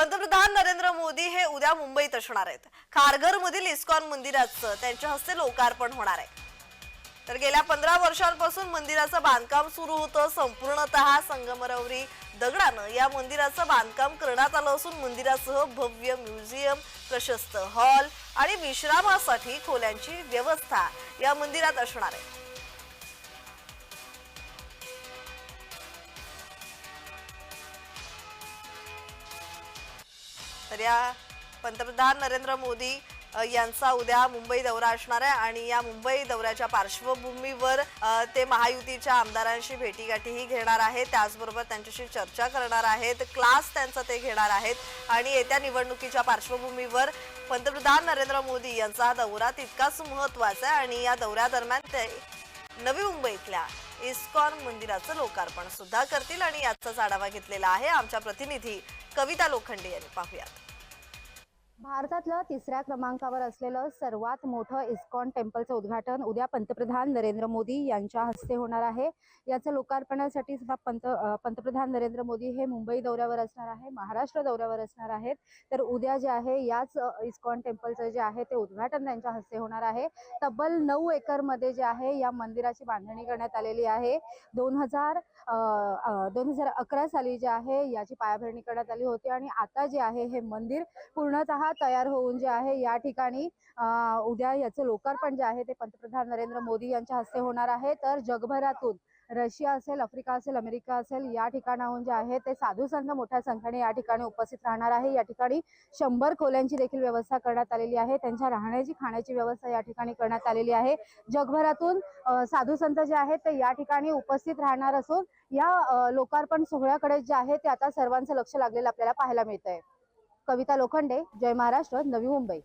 पंतप्रधान नरेंद्र मोदी हे उद्या मुंबईत असणार आहेत. खारघर मधील इस्कॉन मंदिराचं त्यांच्या हस्ते लोकार्पण होणार आहे. तर गेल्या पंधरा वर्षांपासून मंदिराचं बांधकाम सुरू होतं. संपूर्णतः संगमरवरी दगडानं या मंदिराचं बांधकाम करण्यात आलं असून मंदिरासह भव्य म्युझियम प्रशस्त हॉल आणि विश्रामासाठी खोल्यांची व्यवस्था या मंदिरात असणार आहे. तर या पंतप्रधान नरेंद्र मोदी यांचा उद्या मुंबई दौरा असणार आहे आणि या मुंबई दौऱ्याच्या पार्श्वभूमीवर ते महायुतीच्या आमदारांशी भेटीगाठीही घेणार आहेत. त्याचबरोबर त्यांच्याशी चर्चा करणार आहेत क्लास त्यांचा ते घेणार आहेत आणि येत्या निवडणुकीच्या पार्श्वभूमीवर पंतप्रधान नरेंद्र मोदी यांचा हा दौरा तितकाच महत्त्वाचा आहे आणि या दौऱ्यादरम्यान ते नवी मुंबईतल्या इस्कॉन मंदिराचं लोकार्पण सुद्धा करतील आणि याचाच आढावा घेतलेला आहे आमच्या प्रतिनिधी कविता लोखंडे यांनी पाहूयात. भारतातलं तिसऱ्या क्रमांकावर असलेलं सर्वात मोठं इस्कॉन टेम्पलचं उद्घाटन उद्या पंतप्रधान नरेंद्र मोदी यांच्या हस्ते होणार आहे. याचं लोकार्पणासाठी सुद्धा पंत पंतप्रधान नरेंद्र मोदी हे मुंबई दौऱ्यावर असणार आहे महाराष्ट्र दौऱ्यावर असणार आहेत. तर उद्या जे आहे याच इस्कॉन टेम्पलचं जे आहे ते उद्घाटन त्यांच्या हस्ते होणार आहे. तब्बल नऊ एकरमध्ये जे आहे या मंदिराची बांधणी करण्यात आलेली आहे. दोन हजार दोन हजार अकरा साली जे आहे याची पायाभरणी करण्यात आली होती. आणि आता जे आहे हे मंदिर पूर्णतः तयार होऊन जे आहे या ठिकाणी उद्या याचं लोकार्पण जे आहे ते पंतप्रधान नरेंद्र मोदी यांच्या हस्ते होणार आहे. तर जगभरातून रशिया असेल आफ्रिका असेल अमेरिका असेल या ठिकाणाहून जे आहे ते साधू संत मोठ्या संख्येने या ठिकाणी उपस्थित राहणार आहे. या ठिकाणी शंभर खोल्यांची देखील व्यवस्था करण्यात आलेली आहे. त्यांच्या राहण्याची खाण्याची व्यवस्था या ठिकाणी करण्यात आलेली आहे. जगभरातून साधू संत जे आहेत ते या ठिकाणी उपस्थित राहणार असून या लोकार्पण सोहळ्याकडे जे आहे ते आता सर्वांचं लक्ष लागलेलं आपल्याला पाहायला मिळत आहे कविता लोखंडे जय महाराष्ट्र नवी मुंबई.